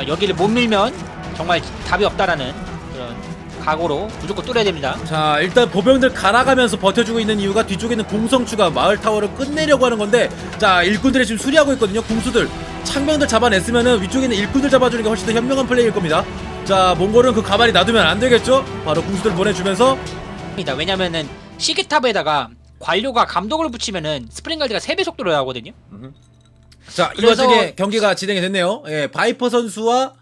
그러니까 여기를 못 밀면 정말 답이 없다라는 그런 각오로 무조건 뚫어야 됩니다. 자 일단 보병들 갈아가면서 버텨주고 있는 이유가 뒤쪽에 있는 공성추가 마을 타워를 끝내려고 하는 건데 자 일꾼들이 지금 수리하고 있거든요 궁수들 창병들 잡아냈으면은 위쪽에 있는 일꾼들 잡아주는 게 훨씬 더 현명한 플레이일 겁니다 자 몽골은 그 가만히 놔두면 안 되겠죠 바로 궁수들 보내주면서. 왜냐면은 시계탑에다가 관료가 감독을 붙이면은 스프링갈드가 3배 속도로 나오거든요. 자, 이 그래서- 와중에 경기가 진행이 됐네요. 예, 바이퍼 선수와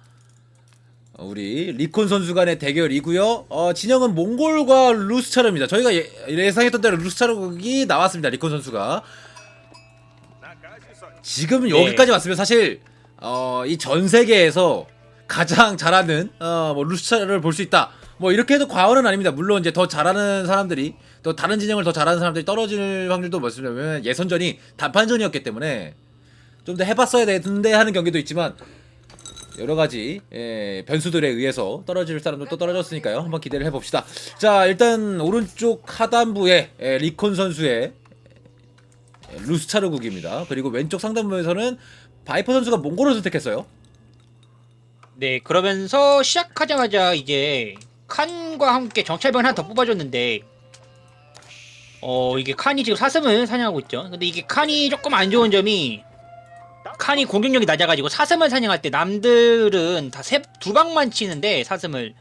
우리 리콘 선수 간의 대결이고요. 어, 진영은 몽골과 루스차르입니다. 저희가 예, 예상했던 대로 루스차르이 나왔습니다. 리콘 선수가. 지금 네. 여기까지 왔으면 사실 어, 이 전 세계에서 가장 잘하는 어, 뭐 루스차르를 볼 수 있다. 뭐 이렇게 해도 과언은 아닙니다. 물론 이제 더 잘하는 사람들이 또 다른 진영을 더 잘하는 사람들이 떨어질 확률도. 왜냐면 예선전이 단판전이었기 때문에 좀 더 해봤어야 되는데 하는 경기도 있지만 여러 가지 예, 변수들에 의해서 떨어질 사람도 또 떨어졌으니까요. 한번 기대를 해봅시다. 자 일단 오른쪽 하단부에 예, 리콘 선수의 예, 루스차르국입니다. 그리고 왼쪽 상단부에서는 바이퍼 선수가 몽골을 선택했어요. 네, 그러면서 시작하자마자 이제 칸과 함께 정찰병 하나 더 뽑아줬는데 어 이게 칸이 지금 사슴을 사냥하고 있죠. 근데 이게 칸이 조금 안 좋은 점이 칸이 공격력이 낮아가지고 사슴을 사냥할 때 남들은 다두 방만 치는데 사슴을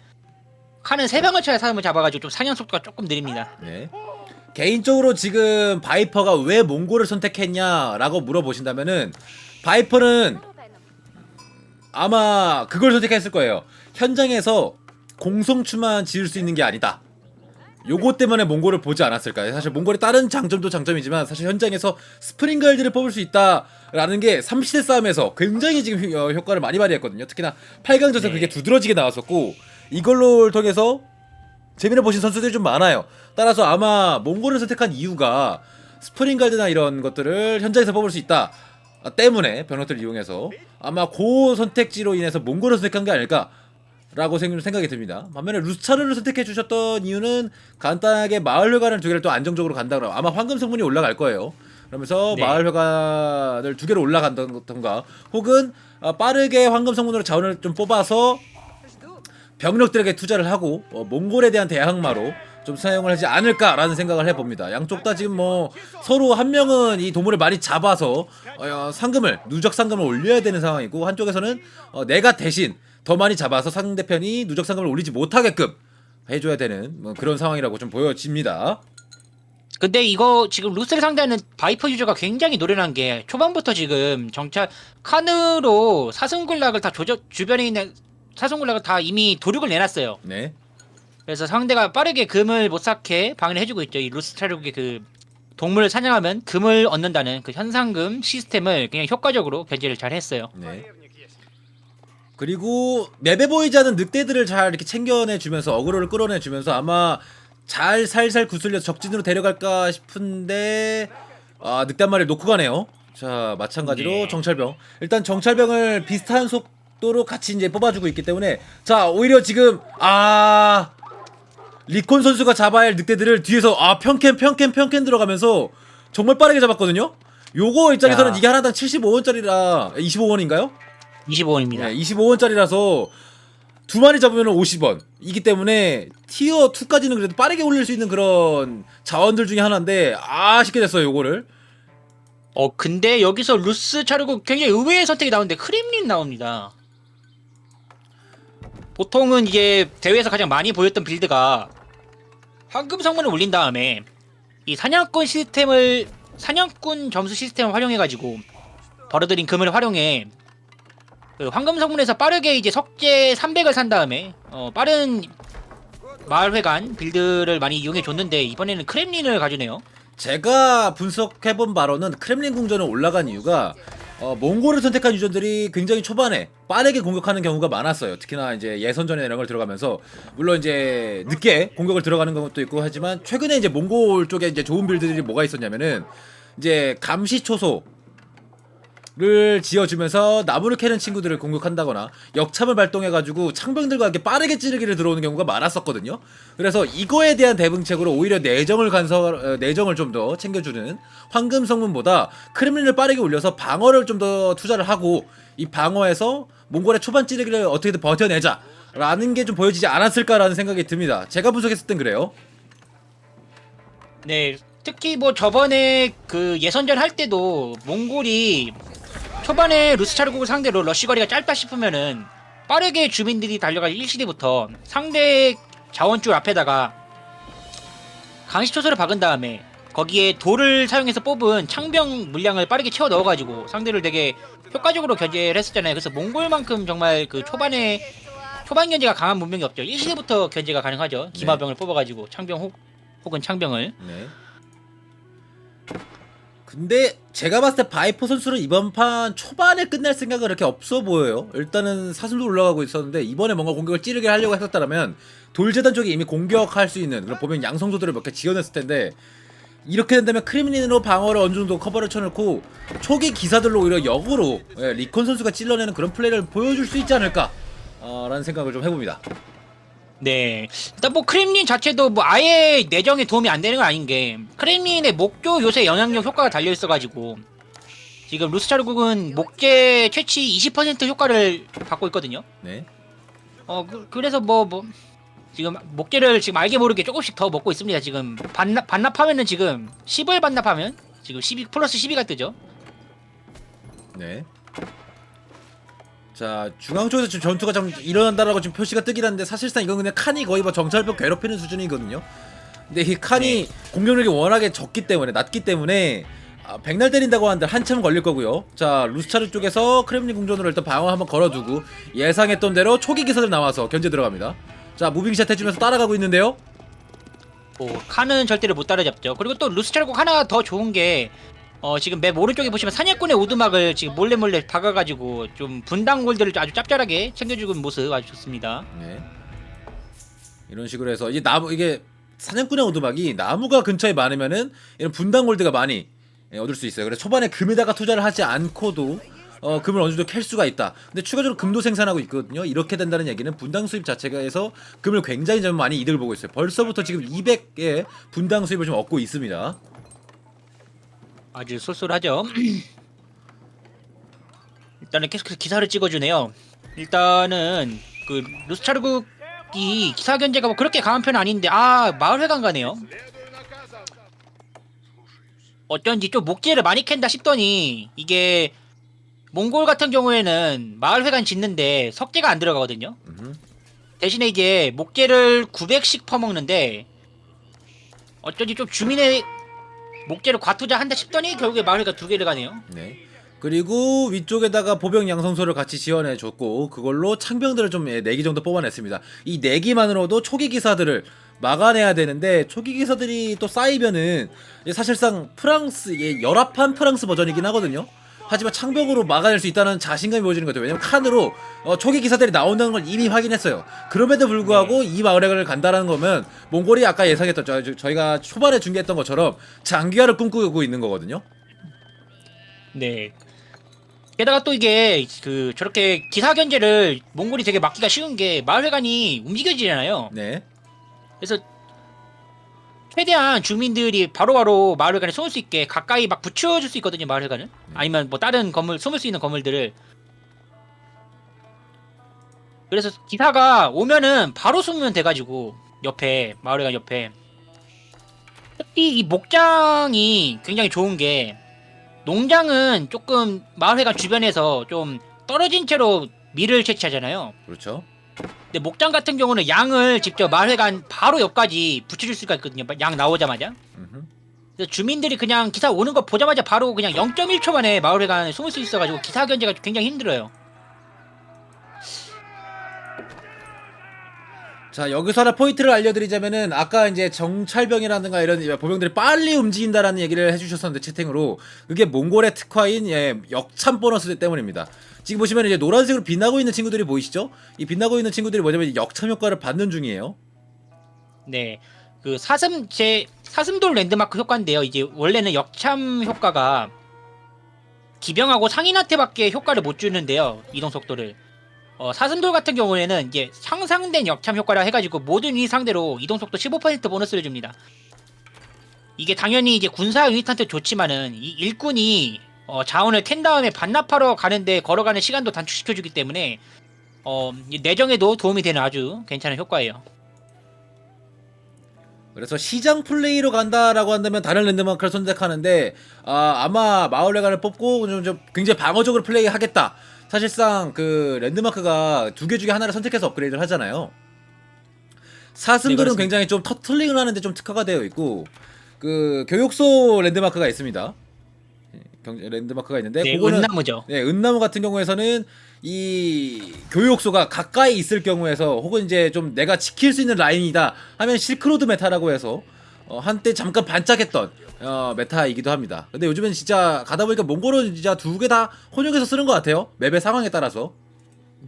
칸은 세 방을 쳐야 사슴을 잡아가지고 좀 사냥 속도가 조금 느립니다. 네. 개인적으로 지금 바이퍼가 왜 몽골을 선택했냐라고 물어보신다면은 바이퍼는 아마 그걸 선택했을 거예요. 현장에서 공성추만 지을 수 있는 게 아니다. 요거 때문에 몽골을 보지 않았을까요? 사실 몽골의 다른 장점도 장점이지만 사실 현장에서 스프링걸드를 뽑을 수 있다라는 게 3시대 싸움에서 굉장히 지금 효- 어, 효과를 많이 발휘했거든요. 특히나 8강전에서 네. 그게 두드러지게 나왔었고 이걸로 통해서 재미를 보신 선수들이 좀 많아요. 따라서 아마 몽골을 선택한 이유가 스프링갈드나 이런 것들을 현장에서 뽑을 수 있다 아, 때문에 병력들을 이용해서 아마 그 선택지로 인해서 몽골을 선택한 게 아닐까 라고 생- 생각이 듭니다. 반면에 루스차르를 선택해 주셨던 이유는 간단하게 마을 회관을 두 개를 또 안정적으로 간다 그러면 아마 황금 성분이 올라갈 거예요. 그러면서 네. 마을 회관을 두 개로 올라간다던가 혹은 아, 빠르게 황금 성분으로 자원을 좀 뽑아서 병력들에게 투자를 하고 어, 몽골에 대한 대항마로 좀 사용을 하지 않을까라는 생각을 해봅니다. 양쪽 다 지금 뭐 서로 한 명은 이 도물을 많이 잡아서 어, 상금을 누적 상금을 올려야 되는 상황이고 한쪽에서는 어, 내가 대신 더 많이 잡아서 상대편이 누적 상금을 올리지 못하게끔 해줘야 되는 뭐 그런 상황이라고 좀 보여집니다. 근데 이거 지금 루스를 상대하는 바이퍼 유저가 굉장히 노련한 게 초반부터 지금 정찰 칸으로 사슴군락을 다 조져 주변에 있는 사슴군락을 다 이미 도륙을 내놨어요. 네. 그래서 상대가 빠르게 금을 못 쌓게 방해를 해주고 있죠. 이 루스트라룩의 그 동물을 사냥하면 금을 얻는다는 그 현상금 시스템을 그냥 효과적으로 견제를 잘 했어요. 네. 그리고 맵에 보이지 않는 늑대들을 잘 이렇게 챙겨내 주면서 어그로를 끌어내 주면서 아마 잘 살살 구슬려서 적진으로 데려갈까 싶은데 아 늑대 한 마리를 놓고 가네요. 자 마찬가지로 네. 정찰병 일단 정찰병을 비슷한 속도로 같이 이제 뽑아주고 있기 때문에 자 오히려 지금 아 리콘 선수가 잡아야 할 늑대들을 뒤에서 아 평캔 평캔 평캔 들어가면서 정말 빠르게 잡았거든요. 요거 입장에서는 야. 이게 하나당 75원짜리라 25원인가요? 25원입니다. 네, 25원짜리라서 두 마리 잡으면 50원. 이기 때문에 티어 2까지는 그래도 빠르게 올릴 수 있는 그런 자원들 중에 하나인데 아쉽게 됐어요, 요거를. 어 근데 여기서 루스 차르고 굉장히 의외의 선택이 나오는데 크림린 나옵니다. 보통은 이제 대회에서 가장 많이 보였던 빌드가 황금 성문을 올린 다음에 이 사냥꾼 시스템을 사냥꾼 점수 시스템을 활용해가지고 벌어들인 금을 활용해 그 황금 성문에서 빠르게 이제 석재 300을 산 다음에 어, 빠른 마을회관 빌드를 많이 이용해 줬는데 이번에는 크렘린을 가주네요. 제가 분석해본 바로는 크렘린 궁전에 올라간 이유가 어, 몽골을 선택한 유저들이 굉장히 초반에 빠르게 공격하는 경우가 많았어요. 특히나 이제 예선전에 이런 걸 들어가면서 물론 이제 늦게 공격을 들어가는 것도 있고 하지만 최근에 이제 몽골 쪽에 이제 좋은 빌드들이 뭐가 있었냐면은 이제 감시 초소 를 지어주면서 나무를 캐는 친구들을 공격한다거나 역참을 발동해가지고 창병들과 함께 빠르게 찌르기를 들어오는 경우가 많았었거든요. 그래서 이거에 대한 대응책으로 오히려 내정을 간서 어, 내정을 좀 더 챙겨주는 황금 성문보다 크렘린을 빠르게 올려서 방어를 좀 더 투자를 하고 이 방어에서 몽골의 초반 찌르기를 어떻게든 버텨내자라는 게 좀 보여지지 않았을까라는 생각이 듭니다. 제가 분석했을 땐 그래요. 네, 특히 뭐 저번에 그 예선전 할 때도 몽골이 초반에 루스차르국을 상대로 러쉬 거리가 짧다 싶으면은 빠르게 주민들이 달려가 1시대부터 상대 자원줄 앞에다가 강시 초소를 박은 다음에 거기에 돌을 사용해서 뽑은 창병 물량을 빠르게 채워 넣어가지고 상대를 되게 효과적으로 견제를 했었잖아요. 그래서 몽골만큼 정말 그 초반에 초반 견제가 강한 문명이 없죠. 1시대부터 견제가 가능하죠. 기마병을 뽑아가지고 창병 혹, 혹은 창병을. 네. 근데 제가 봤을 때 바이퍼 선수는 이번 판 초반에 끝낼 생각은 그렇게 없어 보여요. 일단은 사슬도 올라가고 있었는데 이번에 뭔가 공격을 찌르게 하려고 했었다면 돌재단 쪽이 이미 공격할 수 있는 그런 보면 양성소들을 몇 개 지어냈을 텐데 이렇게 된다면 크림린으로 방어를 어느 정도 커버를 쳐놓고 초기 기사들로 오히려 역으로 예, 리콘 선수가 찔러내는 그런 플레이를 보여줄 수 있지 않을까 어, 라는 생각을 좀 해봅니다. 네. 일단 뭐 크렘린 자체도 뭐 아예 내정에 도움이 안 되는 건 아닌 게 크렘린의 목조 요새 영향력 효과가 달려 있어가지고 지금 루스차르국은 목재 채취 20% 효과를 받고 있거든요. 네. 어 그, 래서 뭐 뭐 지금 목재를 지금 알게 모르게 조금씩 더 먹고 있습니다. 지금 반납 반납하면은 지금 10을 반납하면 지금 12 플러스 12가 뜨죠. 네. 자 중앙 쪽에서 지금 전투가 좀 일어난다라고 지금 표시가 뜨긴 한데 사실상 이건 그냥 칸이 거의 뭐 정찰병 괴롭히는 수준이거든요. 근데 이 칸이 공격력이 워낙에 적기 때문에 낮기 때문에 아, 백날 때린다고 하는데 한참 걸릴 거고요. 자 루스차르 쪽에서 크렘린 궁전으로 일단 방어 한번 걸어두고 예상했던 대로 초기 기사들 나와서 견제 들어갑니다. 자 무빙샷 해주면서 따라가고 있는데요. 뭐 칸은 절대로 못 따라잡죠. 그리고 또 루스차르국 하나 더 좋은 게 어, 지금 맵 오른쪽에 보시면 사냥꾼의 오두막을 지금 몰래 몰래 박아가지고 좀 분당 골드를 아주 짭짤하게 챙겨주고 있는 모습 아주 좋습니다. 네. 이런 식으로 해서 이게 나무 이게 사냥꾼의 오두막이 나무가 근처에 많으면은 이런 분당 골드가 많이 예, 얻을 수 있어요. 그래서 초반에 금에다가 투자를 하지 않고도 어, 금을 어느 정도 캘 수가 있다. 근데 추가적으로 금도 생산하고 있거든요. 이렇게 된다는 얘기는 분당 수입 자체가에서 금을 굉장히 좀 많이 이득을 보고 있어요. 벌써부터 지금 200의 분당 수입을 좀 얻고 있습니다. 아주 쏠쏠하죠. 일단은 계속해서 기사를 찍어주네요. 일단은 그 루스차르국이 기사 견제가 뭐 그렇게 강한 편은 아닌데 아 마을회관 가네요. 어쩐지 좀 목재를 많이 캔다 싶더니 이게 몽골 같은 경우에는 마을회관 짓는데 석재가 안 들어가거든요. 대신에 이제 목재를 900씩 퍼먹는데 어쩐지 좀 주민의 목재를 과투자 한다 싶더니 결국에 마을회관 두 개를 가네요. 네. 그리고 위쪽에다가 보병 양성소를 같이 지원해 줬고 그걸로 창병들을 좀 예, 4기 정도 뽑아냈습니다. 이 4기만으로도 초기 기사들을 막아내야 되는데 초기 기사들이 또 쌓이면은 사실상 프랑스 예, 열합한 프랑스 버전이긴 하거든요. 하지만 창병으로 막아낼 수 있다는 자신감이 보여지는 것 같아요. 왜냐면 칸으로 어, 초기 기사들이 나온다는 걸 이미 확인했어요. 그럼에도 불구하고 이 마을회관을 간다라는 거면 몽골이 아까 예상했던 저, 저- 저희가 초반에 중계했던 것처럼 장기화를 꿈꾸고 있는 거거든요. 네. 게다가 또 이게 그 저렇게 기사 견제를 몽골이 되게 막기가 쉬운 게 마을회관이 움직여지잖아요. 네. 그래서 최대한 주민들이 바로바로 마을회관에 숨을 수 있게 가까이 막 붙여줄 수 있거든요. 마을회관을 아니면 뭐 다른 건물 숨을 수 있는 건물들을 그래서 기사가 오면은 바로 숨으면 돼가지고 옆에 마을회관 옆에 특히 이 목장이 굉장히 좋은 게 농장은 조금 마을회관 주변에서 좀 떨어진 채로 밀을 채취하잖아요. 그렇죠. 근데 목장 같은 경우는 양을 직접 마을회관 바로 옆까지 붙여줄 수가 있거든요. 양 나오자마자. 그래서 주민들이 그냥 기사 오는 거 보자마자 바로 그냥 0.1초 만에 마을회관에 숨을 수 있어가지고 기사 견제가 굉장히 힘들어요. 자 여기서 하나 포인트를 알려드리자면은 아까 이제 정찰병이라든가 이런 보병들이 빨리 움직인다라는 얘기를 해주셨었는데 채팅으로 그게 몽골의 특화인 예, 역참 보너스 때문입니다. 지금 보시면 이제 노란색으로 빛나고 있는 친구들이 보이시죠? 이 빛나고 있는 친구들이 뭐냐면 역참 효과를 받는 중이에요. 네. 그 사슴 제 사슴돌 랜드마크 효과인데요. 이제 원래는 역참 효과가 기병하고 상인한테밖에 효과를 못 주는데요. 이동 속도를. 어, 사슴돌 같은 경우에는 이제 상상된 역참 효과라 해가지고 모든 유닛 상대로 이동 속도 15% 보너스를 줍니다. 이게 당연히 이제 군사 유닛한테 좋지만은 이 일꾼이 어, 자원을 캔 다음에 반납하러 가는데 걸어가는 시간도 단축시켜주기 때문에 어, 이 내정에도 도움이 되는 아주 괜찮은 효과예요. 그래서 시장 플레이로 간다라고 한다면 다른 랜드마크를 선택하는데 아, 아마 마을레가를 뽑고 좀, 좀 굉장히 방어적으로 플레이하겠다. 사실상 그 랜드마크가 두 개 중에 하나를 선택해서 업그레이드를 하잖아요. 네, 사슴들은 그렇습니다. 굉장히 좀 터틀링을 하는데 좀 특화가 되어 있고 그 교육소 랜드마크가 있습니다. 랜드마크가 있는데 네, 그거는 은나무죠. 네, 은나무 같은 경우에서는 이 교육소가 가까이 있을 경우에서 혹은 이제 좀 내가 지킬 수 있는 라인이다 하면 실크로드 메타라고 해서 어, 한때 잠깐 반짝했던 어, 메타이기도 합니다. 근데 요즘엔 진짜 가다 보니까 몽골은 진짜 두 개 다 혼용해서 쓰는 것 같아요. 맵의 상황에 따라서.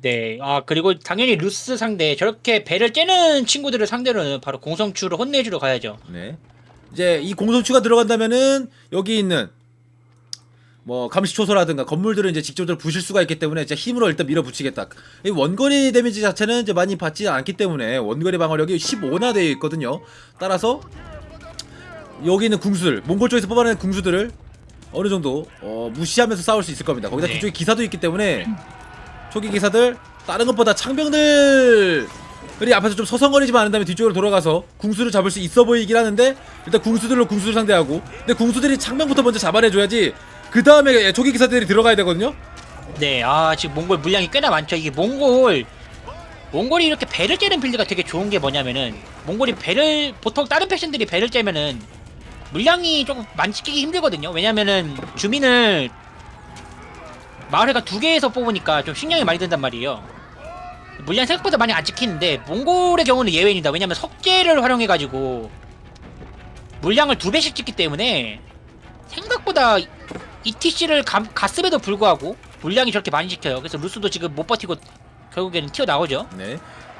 네, 아 그리고 당연히 루스 상대 저렇게 배를 째는 친구들을 상대로는 바로 공성추를 혼내주러 가야죠. 네. 이제 이 공성추가 들어간다면은 여기 있는 뭐 감시초소라든가 건물들은 이제 직접적으로 부실 수가 있기 때문에 진짜 힘으로 일단 밀어붙이겠다. 이 원거리 데미지 자체는 이제 많이 받지 않기 때문에 원거리 방어력이 15나 되어 있거든요. 따라서 여기 있는 궁수들, 몽골 쪽에서 뽑아내는 궁수들을 어느 정도 어, 무시하면서 싸울 수 있을 겁니다. 거기다 네. 뒤쪽에 기사도 있기 때문에 초기 기사들 다른 것보다 창병들 이 앞에서 좀 서성거리지만 않는다면 뒤쪽으로 돌아가서 궁수를 잡을 수 있어 보이긴 하는데 일단 궁수들로 궁수를 상대하고 근데 궁수들이 창병부터 먼저 잡아내줘야지 그 다음에 초기 기사들이 들어가야 되거든요 네, 아 지금 몽골 물량이 꽤나 많죠. 이게 몽골 몽골이 이렇게 배를 째는 빌드가 되게 좋은 게 뭐냐면은 몽골이 배를 보통 다른 팩션들이 배를 째면은 물량이 조금 많이 찍히기 힘들거든요. 왜냐면은 주민을 마을회가 두 개에서 뽑으니까 좀 식량이 많이 든단 말이에요. 물량 생각보다 많이 안 찍히는데 몽골의 경우는 예외입니다. 왜냐면 석재를 활용해가지고 물량을 두 배씩 찍기 때문에 생각보다 ETC를 갔음에도 불구하고 물량이 저렇게 많이 찍혀요. 그래서 루스도 지금 못 버티고 결국에는 튀어나오죠. 네.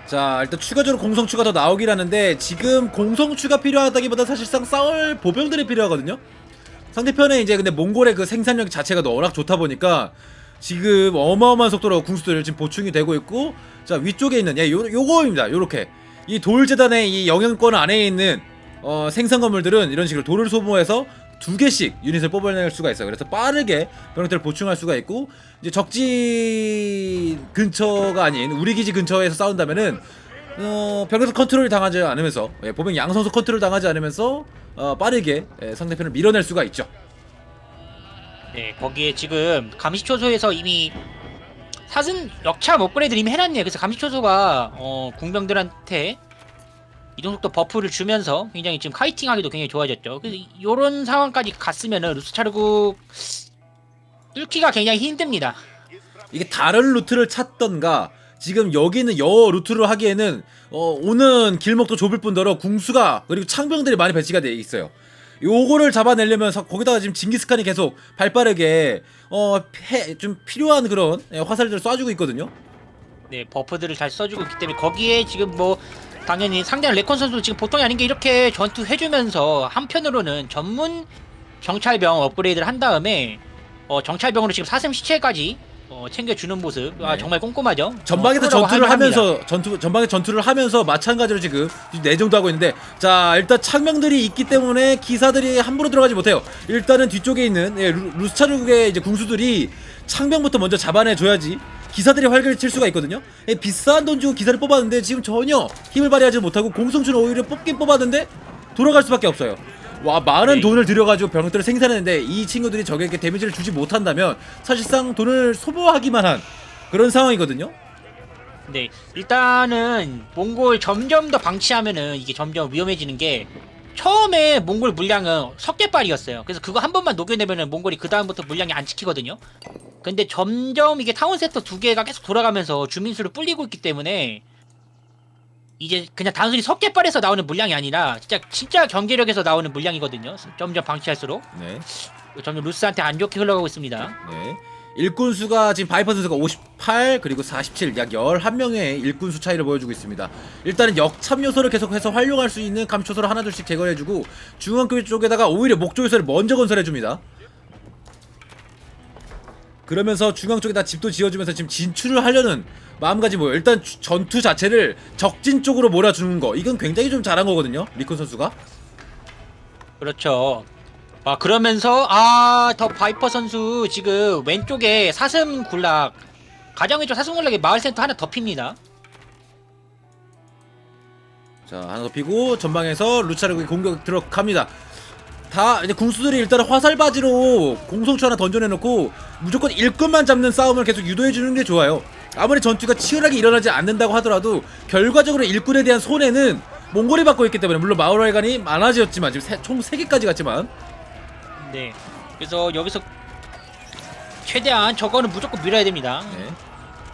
자 일단 추가적으로 공성추가 더 나오긴 하는데 지금 공성추가 필요하다기보다 사실상 싸울 보병들이 필요하거든요. 상대편에 이제 근데 몽골의 그 생산력 자체가 워낙 좋다 보니까 지금 어마어마한 속도로 궁수들 지금 보충이 되고 있고 자 위쪽에 있는 예, 요, 요거입니다. 요렇게. 이 돌재단의 이 영향권 안에 있는 어, 생산 건물들은 이런 식으로 돌을 소모해서 두 개씩 유닛을 뽑아낼 수가 있어요. 그래서 빠르게 병력들을 보충할 수가 있고 이제 적지 근처가 아닌 우리 기지 근처에서 싸운다면은 어, 병력 컨트롤 당하지 않으면서 예, 보병 양선수 컨트롤 당하지 않으면서 어, 빠르게 예, 상대편을 밀어낼 수가 있죠. 네, 거기에 지금 감시초소에서 이미 사슴 역참 업그레이드 이미 해놨네요. 그래서 감시초소가 어, 궁병들한테 이동속도 버프를 주면서 굉장히 지금 카이팅하기도 굉장히 좋아졌죠. 그래서 이런 상황까지 갔으면은 루스차르국 뚫기가 굉장히 힘듭니다. 이게 다른 루트를 찾던가 지금 여기는 여 루트를 하기에는 어, 오는 길목도 좁을 뿐더러 궁수가 그리고 창병들이 많이 배치가 돼 있어요. 요거를 잡아내려면 서- 거기다가 지금 징기스칸이 계속 발빠르게 어, 해, 좀 필요한 그런 예, 화살들을 쏴주고 있거든요. 네, 버프들을 잘 써주고 있기 때문에 거기에 지금 뭐 당연히 상대는 레콘 선수 지금 보통이 아닌 게 이렇게 전투 해주면서 한편으로는 전문 정찰병 업그레이드를 한 다음에 어, 정찰병으로 지금 사슴 시체까지 어, 챙겨주는 모습 아 네. 정말 꼼꼼하죠. 전방에서 어, 전투를. 하면서 전투 전방에 전투를 하면서 마찬가지로 지금 내정도 하고 있는데 자 일단 창명들이 있기 때문에 기사들이 함부로 들어가지 못해요. 일단은 뒤쪽에 있는 예, 루- 루스차르국의 이제 궁수들이 창병부터 먼저 잡아내 줘야지 기사들이 활개를 칠 수가 있거든요. 예, 비싼 돈 주고 기사를 뽑았는데 지금 전혀 힘을 발휘하지 못하고 공성추는 오히려 뽑긴 뽑았는데 돌아갈 수밖에 없어요. 와 많은 네. 돈을 들여가지고 병력들을 생산했는데 이 친구들이 적에게 데미지를 주지 못한다면 사실상 돈을 소모하기만 한 그런 상황이거든요. 네, 일단은 몽골 점점 더 방치하면은 이게 점점 위험해지는 게 처음에 몽골 물량은 석계빨이었어요. 그래서 그거 한 번만 녹여내면은 몽골이 그 다음부터 물량이 안 지키거든요. 근데 점점 이게 타운 세터 두 개가 계속 돌아가면서 주민 수를 불리고 있기 때문에 이제 그냥 단순히 석계빨에서 나오는 물량이 아니라 진짜 진짜 경제력에서 나오는 물량이거든요. 점점 방치할수록 네, 점점 루스한테 안 좋게 흘러가고 있습니다. 네. 일꾼 수가 지금 바이퍼 선수가 58 그리고 47 약 11명의 일꾼 수 차이를 보여주고 있습니다. 일단은 역참 요소를 계속해서 활용할 수 있는 감초소를 하나둘씩 제거해주고 중앙교 쪽에다가 오히려 목조 요소를 먼저 건설해줍니다. 그러면서 중앙 쪽에다 집도 지어주면서 지금 진출을 하려는 마음가짐 뭐예요. 일단 주- 전투 자체를 적진 쪽으로 몰아주는 거 이건 굉장히 좀 잘한 거거든요. 리콘 선수가. 그렇죠. 아 그러면서 아 더 바이퍼 선수 지금 왼쪽에 사슴 굴락 가장 왼쪽 사슴 굴락에 마을 센터 하나 더 핍니다. 자 하나 더 피고 전방에서 루차르그 공격 들어갑니다. 다 이제 궁수들이 일단 화살바지로 공성추 하나 던져내놓고 무조건 일꾼만 잡는 싸움을 계속 유도해주는 게 좋아요. 아무리 전투가 치열하게 일어나지 않는다고 하더라도 결과적으로 일꾼에 대한 손해는 몽골이 받고 있기 때문에 물론 마을회관이 많아지었지만 지금 세- 총 3개까지 갔지만 네. 그래서 여기서 최대한 저거는 무조건 밀어야 됩니다. 네.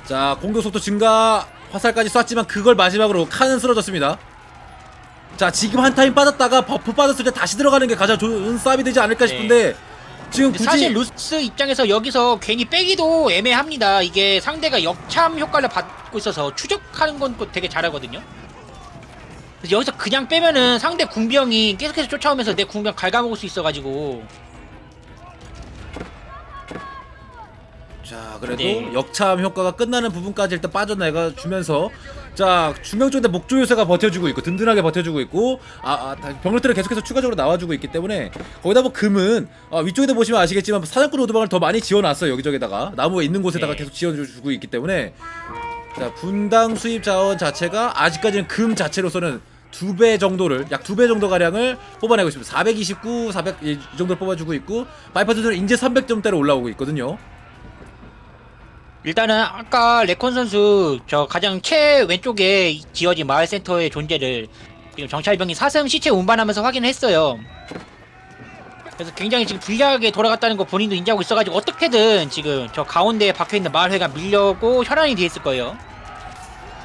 자 공격 속도 증가 화살까지 쐈지만 그걸 마지막으로 칸은 쓰러졌습니다 자 지금 한 타임 빠졌다가 버프 빠졌을 때 다시 들어가는 게 가장 좋은 싸움이 되지 않을까 네. 싶은데 지금 근데 굳이 사실 루스 입장에서 여기서 괜히 빼기도 애매합니다. 이게 상대가 역참 효과를 받고 있어서 추적하는 건 또 되게 잘하거든요. 그래서 여기서 그냥 빼면은 상대 궁병이 계속해서 쫓아오면서 내 궁병 갉아먹을 수 있어가지고 자 그래도 네. 역참 효과가 끝나는 부분까지 일단 빠져나가 주면서 자 중앙 쪽에 목조 요새가 버텨주고 있고 든든하게 버텨주고 있고 아, 아 다- 병력들을 계속해서 추가적으로 나와주고 있기 때문에 거기다 뭐 금은 아, 위쪽에도 보시면 아시겠지만 사냥꾼 오도방을 더 많이 지어놨어요 여기저기다가 나무가 있는 곳에다가 네. 계속 지어주고 있기 때문에 자 분당 수입 자원 자체가 아직까지는 금 자체로서는 두 배 정도를 약 두 배 정도 가량을 뽑아내고 있습니다. 429, 400 이 정도 뽑아주고 있고 바이퍼들은 이제 300점대로 올라오고 있거든요. 일단은 아까 레콘 선수 저 가장 최 왼쪽에 지어진 마을 센터의 존재를 지금 정찰병이 사슴 시체 운반하면서 확인했어요. 그래서 굉장히 지금 불리하게 돌아갔다는 거 본인도 인지하고 있어가지고 어떻게든 지금 저 가운데에 박혀있는 마을회가 밀려고 혈안이 돼 있을 거예요.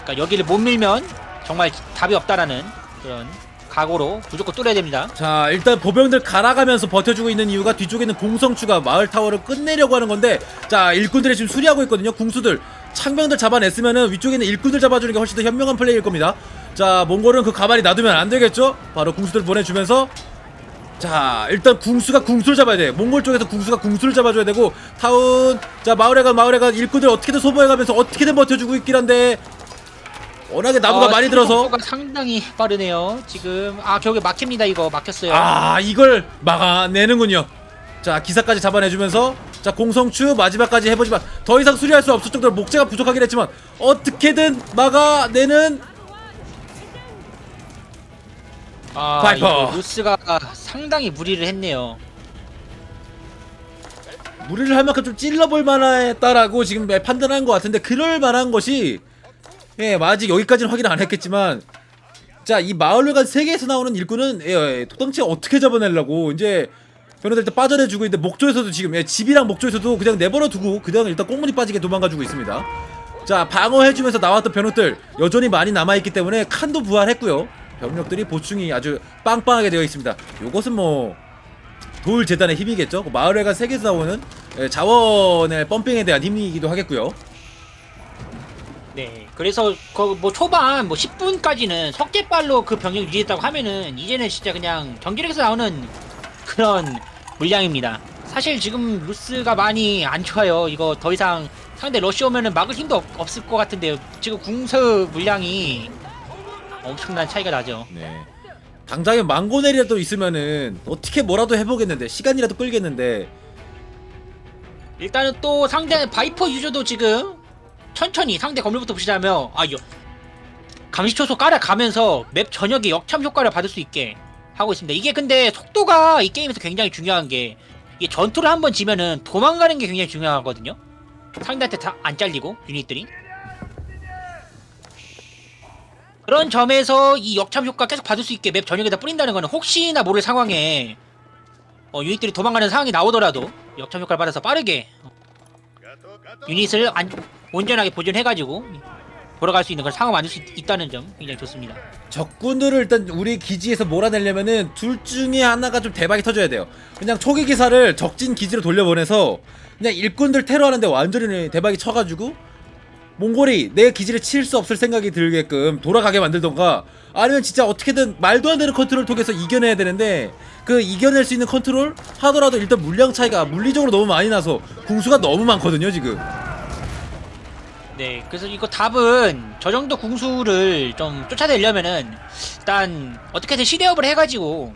그러니까 여기를 못 밀면 정말 답이 없다라는 그런 각오로 무조건 뚫어야 됩니다. 자 일단 보병들 갈아가면서 버텨주고 있는 이유가 뒤쪽에 있는 공성추가 마을 타워를 끝내려고 하는 건데 자 일꾼들이 지금 수리하고 있거든요 궁수들. 창병들 잡아냈으면은 위쪽에 있는 일꾼들 잡아주는 게 훨씬 더 현명한 플레이일 겁니다. 자 몽골은 그 가만히 놔두면 안 되겠죠? 바로 궁수들 보내주면서. 자 일단 궁수가 궁수를 잡아야 돼. 몽골 쪽에서 궁수가 궁수를 잡아줘야 되고 타운 자 마을에가 마을에가 일꾼들 어떻게든 소모해가면서 어떻게든 버텨주고 있긴 한데 워낙에 나무가 아, 많이 들어서 속도가 상당히 빠르네요. 지금 아 저기 막힙니다 이거 막혔어요. 아 이걸 막아내는군요 자 기사까지 잡아내주면서 자 공성추 마지막까지 해보지만 더 이상 수리할 수 없을 정도로 목재가 부족하긴 했지만 어떻게든 막아내는 아, 파이퍼. 이거 루스가 상당히 무리를 했네요. 무리를 할 만큼 좀 찔러볼 만했다라고 지금 판단한 것 같은데 그럴 만한 것이 예 아직 여기까지는 확인 안 했겠지만 자 이 마을회관 세계에서 나오는 일꾼은 예, 예, 도당체 어떻게 잡아내려고 이제 변호될 때 빠져내주고 있는데 목조에서도 지금 예, 집이랑 목조에서도 그냥 내버려 두고 그냥 일단 꽁무니 빠지게 도망가주고 있습니다 자 방어해주면서 나왔던 변호들 여전히 많이 남아있기 때문에 칸도 부활했고요 병력들이 보충이 아주 빵빵하게 되어 있습니다 요것은 뭐 돌 재단의 힘이겠죠. 그 마을회관 세계에서 나오는 예, 자원의 펌핑에 대한 힘이기도 하겠고요. 네. 그래서 그 뭐 초반 뭐 10분까지는 석재발로 그 병력 유지했다고 하면은 이제는 진짜 그냥 경기력에서 나오는 그런 물량입니다. 사실 지금 루스가 많이 안 좋아요. 이거 더 이상 상대 러시 오면은 막을 힘도 없, 없을 것 같은데요. 지금 궁서 물량이 엄청난 차이가 나죠. 네. 당장에 망고넬이라도 있으면은 어떻게 뭐라도 해보겠는데 시간이라도 끌겠는데 일단은 또 상대 바이퍼 유저도 지금 천천히 상대 건물부터 부시자며 아 여, 감시초소 깔아가면서 맵 전역에 역참 효과를 받을 수 있게 하고 있습니다. 이게 근데 속도가 이 게임에서 굉장히 중요한 게 이게 전투를 한번 지면은 도망가는 게 굉장히 중요하거든요. 상대한테 다 안 잘리고 유닛들이 그런 점에서 이 역참 효과 계속 받을 수 있게 맵 전역에다 뿌린다는 거는 혹시나 모를 상황에 어, 유닛들이 도망가는 상황이 나오더라도 역참 효과를 받아서 빠르게 어, 유닛을 안, 온전하게 보존해가지고 돌아갈 수 있는 걸 상황 만들 수 있, 다는 점 굉장히 좋습니다. 적군들을 일단 우리 기지에서 몰아내려면은 둘 중에 하나가 좀 대박이 터져야 돼요. 그냥 초기 기사를 적진 기지로 돌려보내서 그냥 일꾼들 테러하는데 완전히 대박이 쳐가지고 몽골이 내 기지를 칠 수 없을 생각이 들게끔 돌아가게 만들던가 아니면 진짜 어떻게든 말도 안 되는 컨트롤을 통해서 이겨내야 되는데 그 이겨낼 수 있는 컨트롤 하더라도 일단 물량 차이가 물리적으로 너무 많이 나서 궁수가 너무 많거든요 지금 네, 그래서 이거 답은 저 정도 궁수를 좀 쫓아내려면은 일단 어떻게든 시대업을 해가지고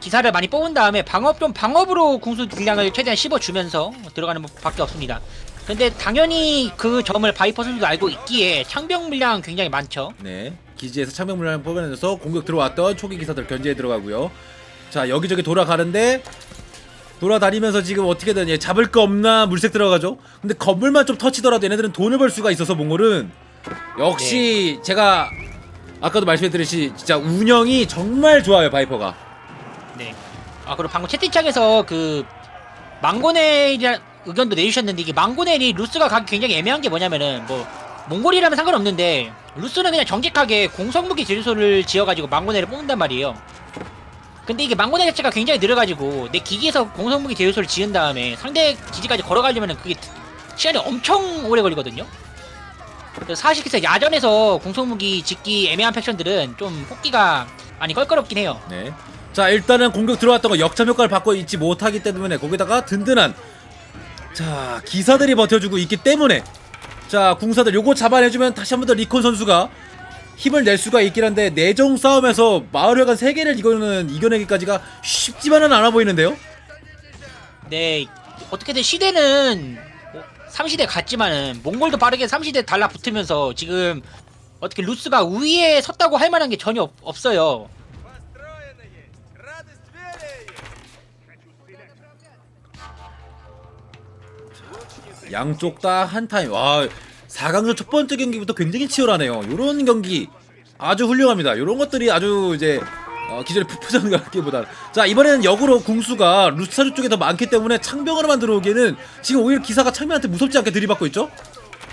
기사를 많이 뽑은 다음에 방업 좀 방업으로 궁수 딜량을 최대한 씹어주면서 들어가는 밖에 없습니다. 근데 당연히 그 점을 바이퍼 선수도 알고 있기에 창병 물량 굉장히 많죠. 네. 기지에서 창병 물량을 뽑아내면서 공격 들어왔던 초기 기사들 견제에 들어가고요. 자 여기저기 돌아가는데 돌아다니면서 지금 어떻게든 얘 잡을 거 없나 물색 들어가죠. 근데 건물만 좀 터치더라도 얘네들은 돈을 벌 수가 있어서 몽골은 역시 제가 아까도 말씀드렸듯이 진짜 운영이 정말 좋아요 바이퍼가. 네. 아 그리고 방금 채팅창에서 그 망고넬이라 의견도 내주셨는데 이게 망고넬이 루스가 가기 굉장히 애매한 게 뭐냐면은 뭐 몽골이라면 상관없는데 루스는 그냥 정직하게 공성무기 제조소를 지어가지고 망고넬을 뽑는단 말이에요. 근데 이게 망고넬 자체가 굉장히 느려가지고 내 기기에서 공성무기 제조소를 지은 다음에 상대 기지까지 걸어가려면은 그게 시간이 엄청 오래 걸리거든요. 그래서 사실상 야전에서 공성무기 짓기 애매한 팩션들은 좀 뽑기가 많이 껄끄럽긴 해요. 네. 자 일단은 공격 들어왔던 거 역참 효과를 받고 있지 못하기 때문에 거기다가 든든한 자 기사들이 버텨주고 있기 때문에 자 궁사들 요거 잡아내주면 다시 한 번 더 리콘 선수가 힘을 낼 수가 있긴 한데 내정 싸움에서 마을회관 3개를 이거는 이겨내기까지가 쉽지만은 않아 보이는데요 네 어떻게든 시대는 3시대 같지만은 몽골도 빠르게 3시대 달라붙으면서 지금 어떻게 루스가 우위에 섰다고 할 만한 게 전혀 없, 없어요. 양쪽 다 한 타임 와 4강전 첫 번째 경기부터 굉장히 치열하네요 요런 경기 아주 훌륭합니다 요런 것들이 아주 이제 어, 기존의 같기보다 자 이번에는 역으로 궁수가 루스타주 쪽에 더 많기 때문에 창병으로만 들어오기에는 지금 오히려 기사가 창병한테 무섭지 않게 들이받고 있죠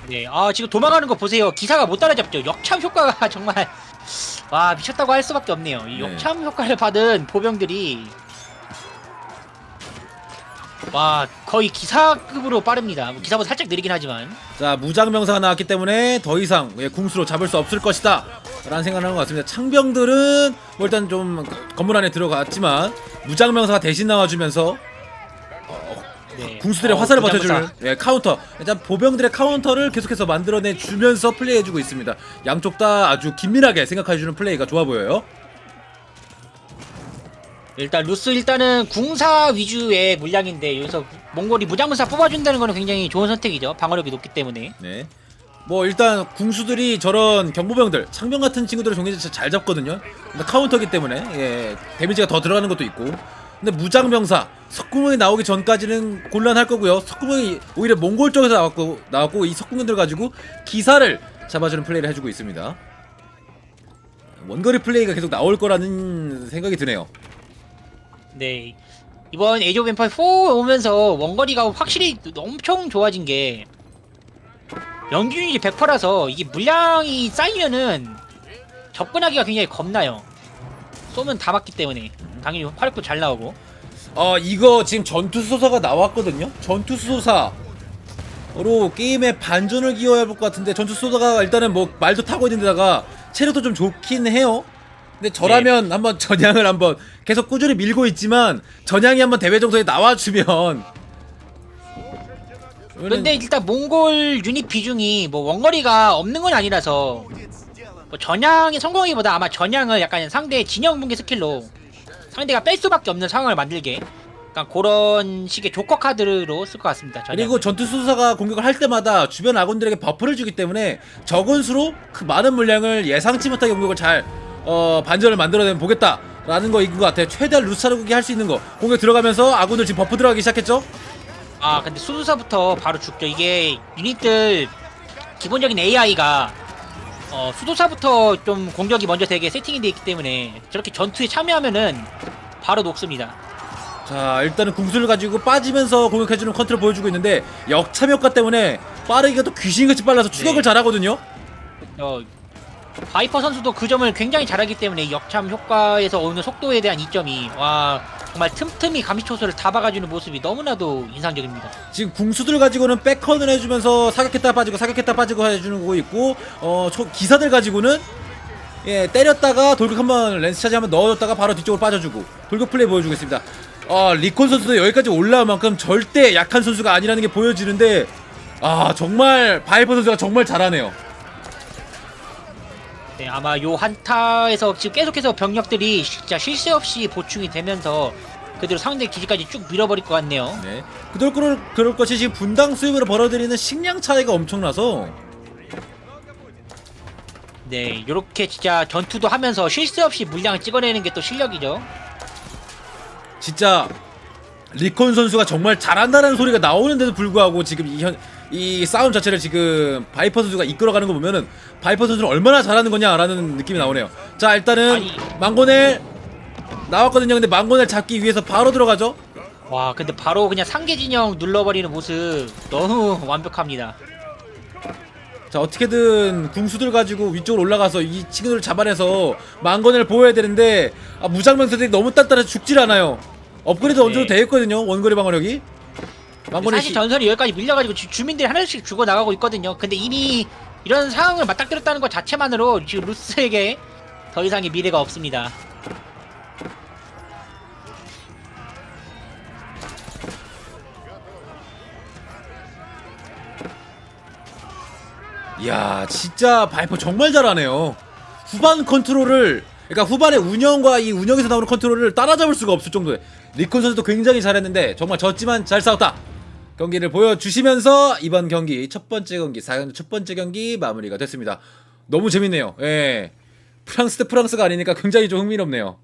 네, 아 지금 도망가는 거 보세요. 기사가 못 따라잡죠. 역참 효과가 정말 와 미쳤다고 할 수밖에 없네요. 이 네. 역참 효과를 받은 보병들이 와 거의 기사급으로 빠릅니다. 뭐 기사보다 살짝 느리긴 하지만 자 무장명사가 나왔기 때문에 더 이상 예, 궁수로 잡을 수 없을 것이다 라는 생각을 하는 것 같습니다 창병들은 뭐 일단 좀 건물 안에 들어갔지만 무장명사가 대신 나와주면서 네. 궁수들의 어, 화살을. 버텨주는 예, 카운터 일단 보병들의 카운터를 계속해서 만들어내 주면서 플레이해주고 있습니다 양쪽 다 아주 긴밀하게 생각해주는 플레이가 좋아 보여요 일단 루스 일단은 궁사 위주의 물량인데 여기서 몽골이 무장문사 뽑아준다는 거는 굉장히 좋은 선택이죠. 방어력이 높기 때문에. 네. 뭐 일단 궁수들이 저런 경보병들 창병 같은 친구들을 종이 진짜 잘 잡거든요 근데 카운터기 때문에 예, 데미지가 더 들어가는 것도 있고 근데 무장병사 석궁이 나오기 전까지는 곤란할 거고요 석궁이 오히려 몽골 쪽에서 나왔고 나왔고 이 석궁들 가지고 기사를 잡아주는 플레이를 해주고 있습니다 원거리 플레이가 계속 나올 거라는 생각이 드네요 네. 이번 에이지 오브 엠파이어 4 오면서 원거리가 확실히 엄청 좋아진 게 연기율이 100%라서 이게 물량이 쌓이면은 접근하기가 굉장히 겁나요. 쏘면 다 맞기 때문에 당연히 화력도 잘 나오고 어 이거 지금 전투수소사가 나왔거든요 전투수소사로 게임에 반전을 기여해야 할것 같은데 전투수소사가 일단은 뭐 말도 타고 있는 데다가 체력도 좀 좋긴 해요 근데 저라면 한번 전향을 한번 계속 꾸준히 밀고 있지만 전향이 한번 대회 정도에 나와주면 근데 일단 몽골 유닛 비중이 뭐 원거리가 없는 건 아니라서 뭐 전향이 성공하기보다 아마 전향을 약간 상대의 진영 붕괴 스킬로 상대가 뺄 수밖에 없는 상황을 만들게 약간 그런 식의 조커 카드로 쓸 것 같습니다. 전향. 그리고 전투 수사가 공격을 할 때마다 주변 아군들에게 버프를 주기 때문에 적은 수로 그 많은 물량을 예상치 못하게 공격을 잘 어, 반전을 만들어내면 보겠다 라는 거인 것 같아요. 최대한 루스타르국이 할 수 있는 거 공격 들어가면서 아군들 지금 버프 들어가기 시작했죠? 아 근데 수도사부터 바로 죽죠. 이게 유닛들 기본적인 AI가 어, 수도사부터 좀 공격이 먼저 되게 세팅이 돼 있기 때문에 저렇게 전투에 참여하면은 바로 녹습니다. 자 일단은 궁수를 가지고 빠지면서 공격해주는 컨트롤 보여주고 있는데 역참 효과 때문에 빠르기가 또 귀신같이 빨라서 추격을 네. 잘하거든요 어, 바이퍼 선수도 그 점을 굉장히 잘하기 때문에 역참 효과에서 오는 속도에 대한 이점이 와 정말 틈틈이 감시초소를 다 박아주는 모습이 너무나도 인상적입니다. 지금 궁수들 가지고는 백컨을 해주면서 사격했다 빠지고 사격했다 빠지고 해주는 거 있고 어 초- 기사들 가지고는 예 때렸다가 돌격 한번 렌스 차지 한번 넣어줬다가 바로 뒤쪽으로 빠져주고 돌격 플레이 보여주고 있습니다 어 리콘 선수도 여기까지 올라올 만큼 절대 약한 선수가 아니라는 게 보여지는데 아 정말 바이퍼 선수가 정말 잘하네요 네, 아마 요 한타에서 지금 계속해서 병력들이 진짜 쉴 새 없이 보충이 되면서 그대로 상대 기지까지 쭉 밀어버릴 것 같네요. 네. 그럴 그럴 그럴 것이 지금 분당 수입으로 벌어들이는 식량 차이가 엄청나서 네, 요렇게 진짜 전투도 하면서 쉴 새 없이 물량을 찍어내는 게 또 실력이죠. 진짜 리콘 선수가 정말 잘한다는 소리가 나오는데도 불구하고 지금 이 현 이 싸움 자체를 지금 바이퍼 선수가 이끌어가는 거 보면은 바이퍼 선수는 얼마나 잘하는 거냐라는 느낌이 나오네요. 자 일단은. 망고넬 나왔거든요. 근데 망고넬 잡기 위해서 바로 들어가죠. 와, 근데 바로 그냥 상계 진영 눌러버리는 모습 너무 완벽합니다. 자 어떻게든 궁수들 가지고 위쪽으로 올라가서 이 친구들을 잡아내서 망건을 보호해야 되는데 아, 무장병들이 너무 단단해서 죽질 않아요 업그레이드 어느 정도 네. 돼 있거든요 원거리 방어력이 망건의 사실 시... 전설이 여기까지 밀려가지고 주, 주민들이 하나씩 죽어 나가고 있거든요. 근데 이미 이런 상황을 맞닥뜨렸다는 것 자체만으로 지금 루스에게 더 이상의 미래가 없습니다. 이야 진짜 바이퍼 정말 잘하네요 후반 컨트롤을 그러니까 후반의 운영과 이 운영에서 나오는 컨트롤을 따라잡을 수가 없을 정도의 리콘 선수도 굉장히 잘했는데 정말 졌지만 잘 싸웠다 경기를 보여주시면서 이번 경기 첫 번째 경기 4강 첫 번째 경기 마무리가 됐습니다. 너무 재밌네요. 예. 프랑스 대 프랑스가 아니니까 굉장히 좀 흥미롭네요